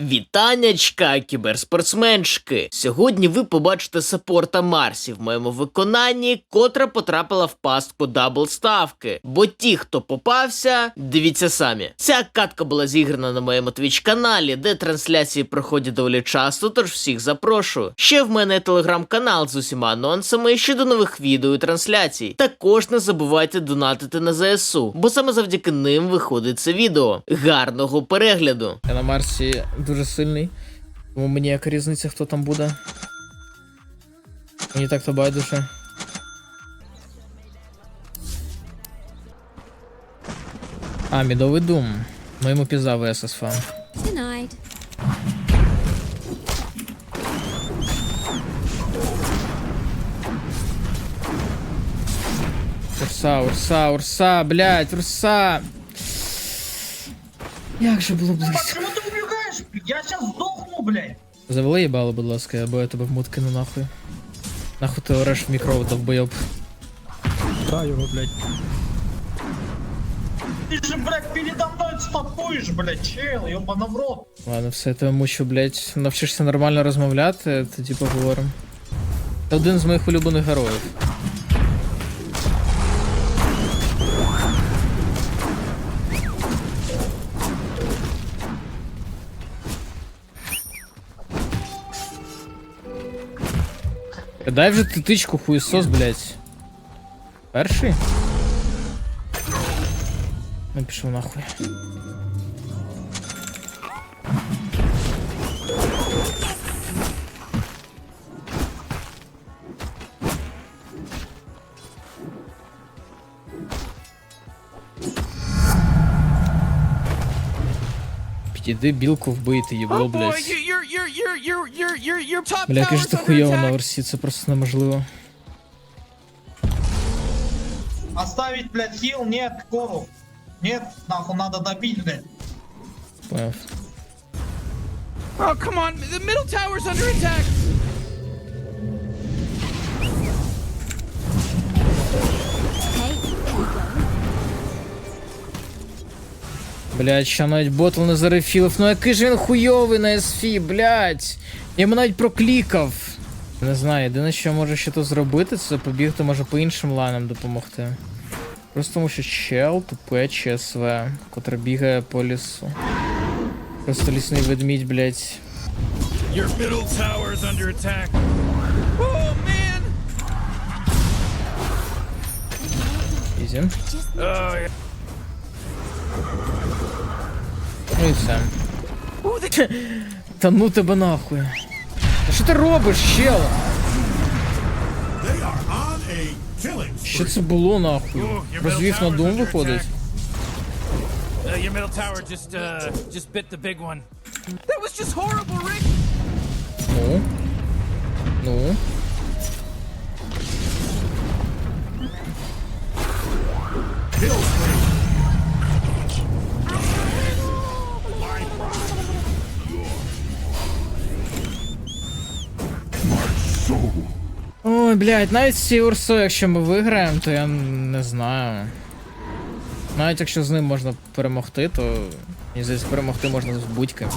Вітаннячка, кіберспортсменшки! Сьогодні ви побачите саппорта Марсі в моєму виконанні, котра потрапила в пастку дабл ставки. Бо ті, хто попався, дивіться самі. Ця катка була зіграна на моєму твіч каналі, де трансляції проходять доволі часто, тож всіх запрошую. Ще в мене телеграм-канал з усіма анонсами щодо нових відео і трансляцій. Також не забувайте донатити на ЗСУ, бо саме завдяки ним виходить це відео. Гарного перегляду! Я на Марсі дуже сильний. Тому мені яка різниця, хто там буде. Мені так то байдуже. А, мідовий дум. Ну йому піза ВССФ. Denied. Урса, урса, урса, блядь, урса. Як же було близько. Почему ты убегаешь? Я сейчас сдохну, блядь. Завели їбало, будь ласка, або я тебе в мут кину нахуй. Нахуй ти ореш в мікро, довбойоб. Ты же, блядь, передо мной стопуешь, блядь, чел, ёбана в рот. Ладно, все, я тебе мучу, блядь. Навчишся нормально розмовляти, тоді поговоримо. Це один з моїх улюблених героїв. Дай вже ти тичку хуєсос, блядь. Перший? Ну пішов нахуй. Підійди білку вбити, їбло, блядь. Бля, яке ж tower's ти хуйово на версі, це просто неможливо. Оставить, блядь, хил, нет, кору. Нет, нахуй, надо добить, блядь. Понял. Oh come on, the middle tower's under attack. Блядь, ще навіть ботл не зарефілив. Ну який ж він хуйовий на СФі, блядь. Я йому навіть проклікав. Не знаю, єдине, що я можу ще тут зробити, це побігти може по іншим лайнам допомогти. Просто тому що чел тупе ЧСВ, котре бігає по лісу. Просто лісний ведмідь, блядь. Your middle tower's under attack. Oh man. Oh yeah. Ну і все. Oh, Та ну тебе нахуй. Та що ти робиш, killing Що це було нахуй? Oh, Розвів на under виходить. Uh, your tower just uh just bit the big one. That was just horrible, Rick. Ну. Ну. Ой, блядь, навіть цією якщо ми виграємо, то я не знаю. Навіть якщо з ним можна перемогти, то мені здається, перемогти можна з будь-ким.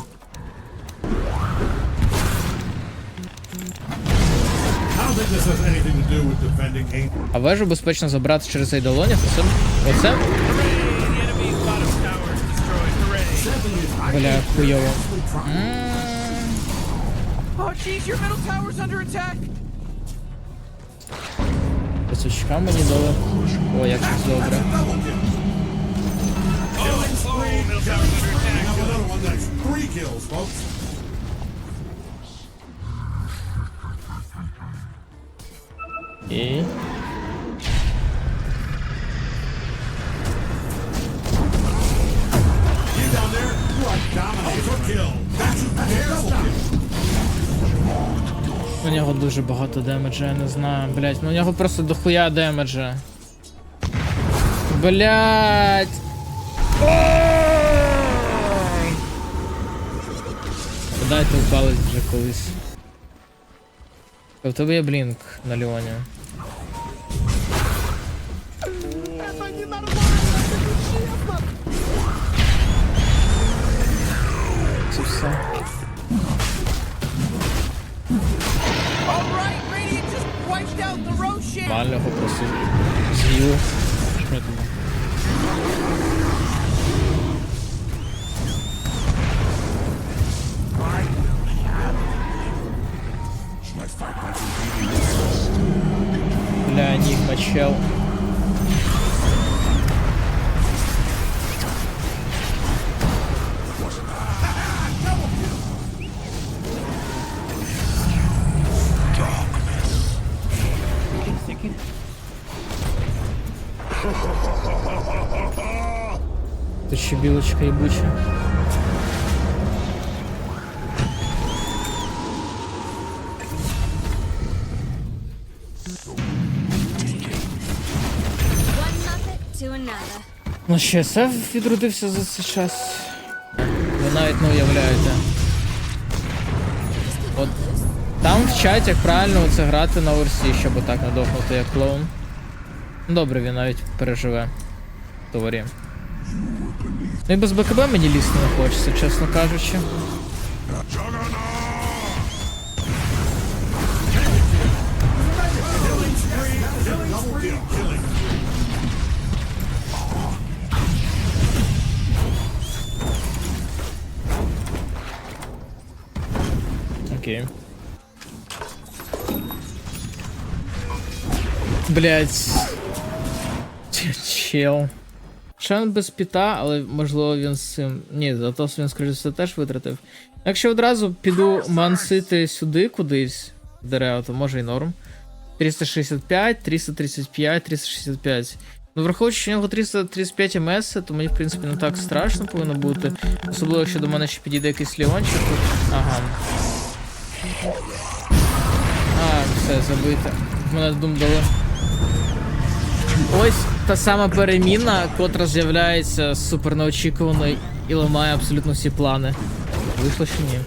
А вежу безпечно забрати через оце. Оце? Tower is destroyed. Hooray. Бля, хуйово. Oh jeez, your middle tower's under attack. Пацючка мені дали. У нього дуже багато демеджа, я не знаю, блять. Ну у нього просто дохуя демеджа. Блять. Дайте упалить вже колись. В тебе є блінк на Леоні. Це все. Просто з'їв. Що я? Бля, Нігма чел. Тут ще білочка ебуча. One muppet to. Ну ще Сеф відродився за цей час. Ви навіть не уявляєте. От там вчать, як правильно оце грати на Орсі, щоб отак не дохнути як клоун. Ну, Добре, він навіть переживе. в Товарі. Ну і без БКБ мені лізти не хочеться, чесно кажучи. Окей. Блять. Чел. Шан без піта, але можливо він з цим. Ні, зато він, скоріше все, теж витратив. Якщо одразу піду мансити сюди кудись в дерева, то може і норм. 365, 335, 365. Ну, враховуючи, що у нього 335 МС, то мені, в принципі, не так страшно повинно бути. Особливо, якщо до мене ще підійде якийсь Леончик. Ага. А, все, забите. В мене дум дали. Ось та сама переміна, котра з'являється супер неочікувано і ламає абсолютно всі плани. Вийшло чи ні?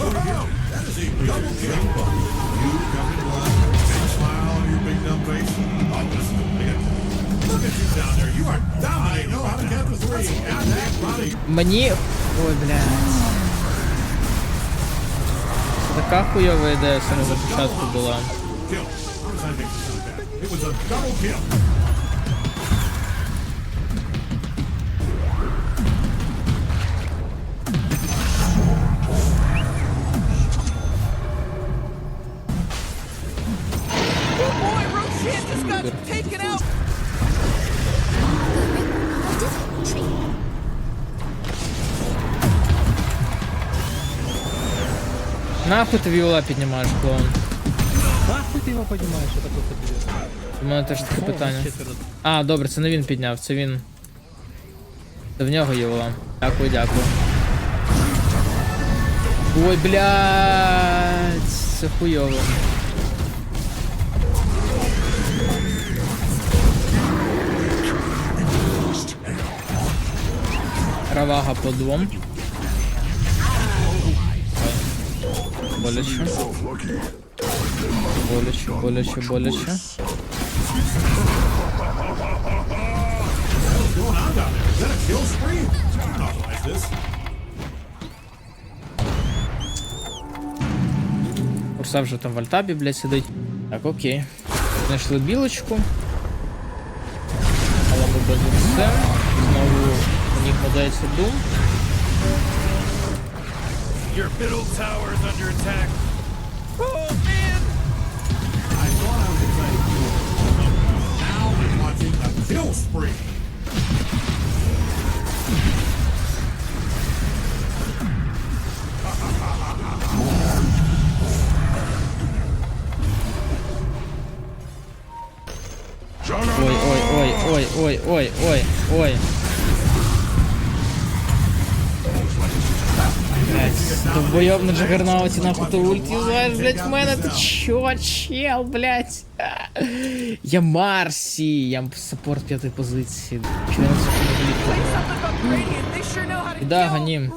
Oh. Мені. Ой, блядь. Така хуйова ідея саме на початку була. Нахуй ти віола піднімаєш, клоун? Нахуй ти його піднімаєш, я таке тобі. У мене теж таке питання. А, добре, це не він підняв, це він. Це в нього вола. Дякую, дякую. Ой, блядь, це хуйово. Равага по двом. Боляче. Боляче, боляче, боляче. What's going on down there? Is that a kill spree? Not like this. Урса вже там в альтабі, блядь, сидить. Так, окей. Знайшли білочку. Але ми без все. Знову у них подається дум. Your middle tower is under attack. Oh man! I thought I was excited before. Now I'm watching a kill spree. Ой, ой, ой, ой, ой, ой, ой, ой. Блять, довбойоб на джагернауті нахуй ти ульт юзаєш, блять, в мене ти чо, чел, блять. Я Марсі, я саппорт п'ятої позиції. На Да, a гоним,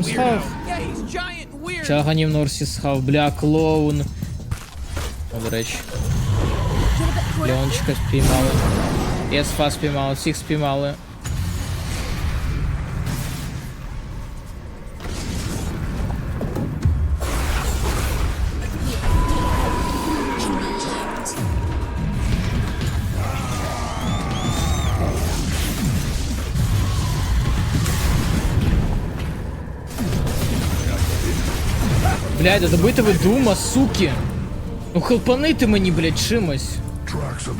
weirdo. схав. Giant and Норсі схав, бля, клоун. О, до речі. Леончика спіймали. Єсфа спіймали, всіх спіймали. Блядь, да добийте ви дума, суки. Ну хелпанити мені, блядь, чимось. Tracks of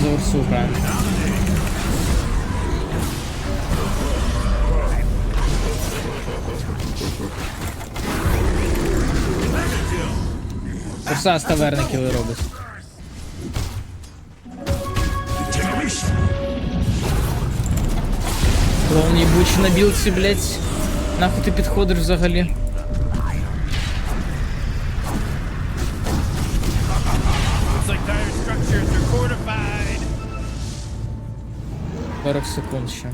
за Урсу, not Урса з таверни кіли робить. Клоун їбучий на білці, блядь. Нахуй ти підходиш взагалі? Like dire structures are fortified. 40 секунд ще.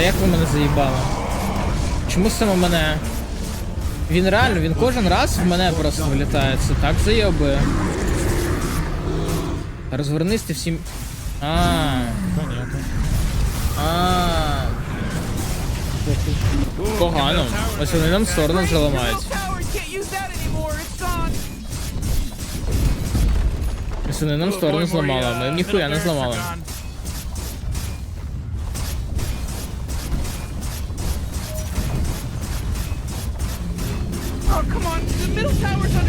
Та як ви мене заїбали? Чому саме мене? Він реально, він кожен раз в мене просто влітає. Це так заєбує. Розвернись ти всім. А, понятно. А. Погано. Ось вони нам сторону вже. Ось вони нам сторону зламали, ми ніхуя не зламали.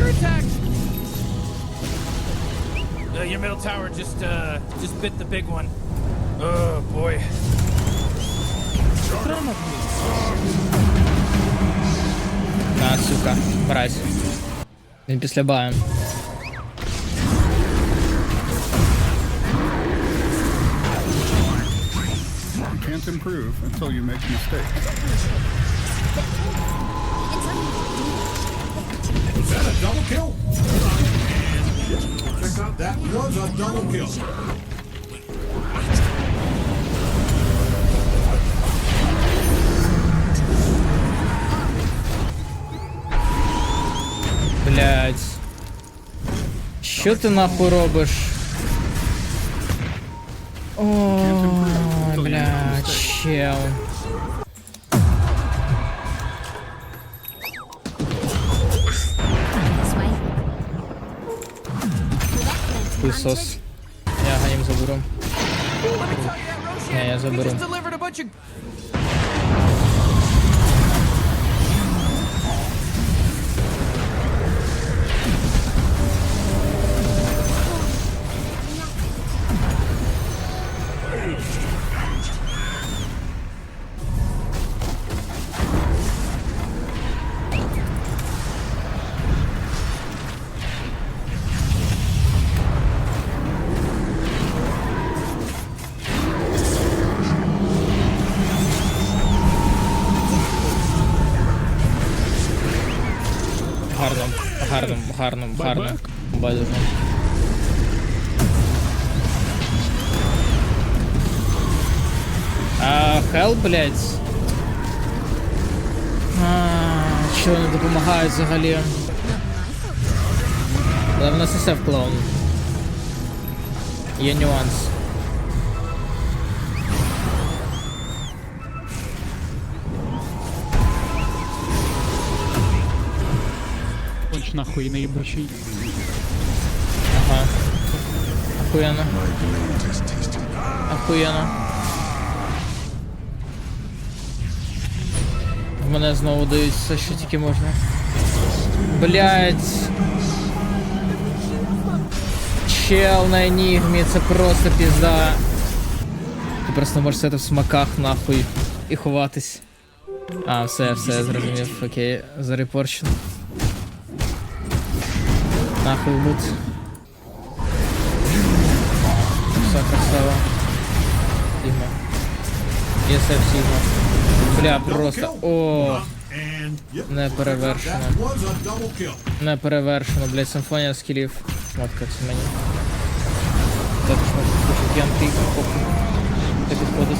under attack. Uh, your middle tower just, uh, just bit the big one. Oh, boy. На, сука, мразь. Він після баю. can't improve until you make mistakes. That a double kill? Check out, that was a double kill. Блять. Що ти нахуй робиш? О, блядь, чел. Хуйсос. Я ганім заберу. Не, я We заберу. just гарно, гарно, гарно. Байдуже. А, хел, блядь. А, що вони допомагають взагалі? Але в нас і все в клоун. Є нюанс. Конч нахуй наїбучий. Ага. Охуєнно. Охуєнно. В мене знову дають все, що тільки можна. Блять. Чел на енігмі, це просто пізда. Ти просто можеш сидіти в смаках нахуй і ховатись. А, все, все, зрозумів. Окей, зарепорчено. Нахуй лут. Все красиво. Сігма. ЄСФ Сігма. Бля, просто. О, And yep, не перевершено. that was a double kill. Не перевершено, блядь, симфонія скілів. Шмотка це мені. Це шмотка, хочу к'янти, похуй. Це підходить.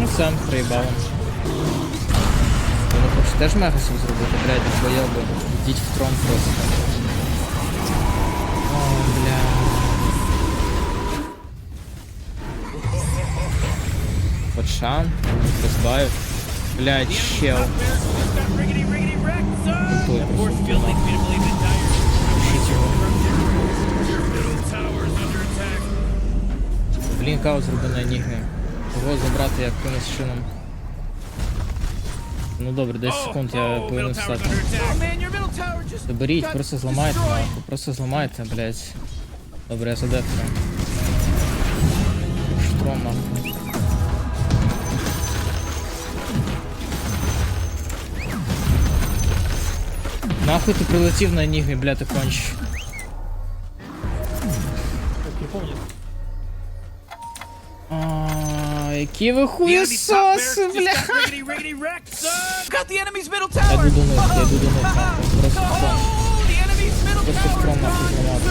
Ну сам проїбав. Ви не хочете теж мегасів зробити, блядь, двойоби. Йдіть в трон просто. О, бля. Пацан, розбавив. Блядь, чел. Зроби на енігмі. Його забрати якимось чином. Ну добре, 10 секунд я oh, повинен встати. Oh Доберіть, просто зламайте нахуй, просто зламайте, блядь. Добре, я задефрю. Штром нахуй. Нахуй ти прилетів на енігмі, бля, ти конч. А, які ви хуєсоси, бля. Я tower. йду до них, я йду до них, нахуй, просто в Просто в трон нахуй зламати.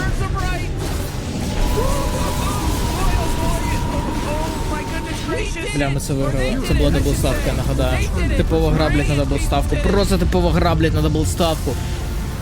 Бля, ми це виграли. Це була даблставка, я нагадаю. Типова гра, блядь, на даблставку. Просто типова гра, блядь, на даблставку.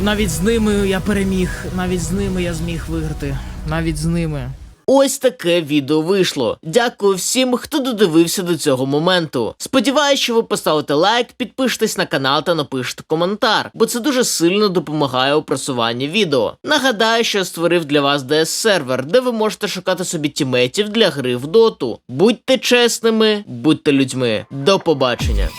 Навіть з ними я переміг. Навіть з ними я зміг виграти. Навіть з ними. Ось таке відео вийшло. Дякую всім, хто додивився до цього моменту. Сподіваюсь, що ви поставите лайк, підпишетесь на канал та напишете коментар, бо це дуже сильно допомагає у просуванні відео. Нагадаю, що я створив для вас DS сервер, де ви можете шукати собі тімейтів для гри в доту. Будьте чесними, будьте людьми. До побачення.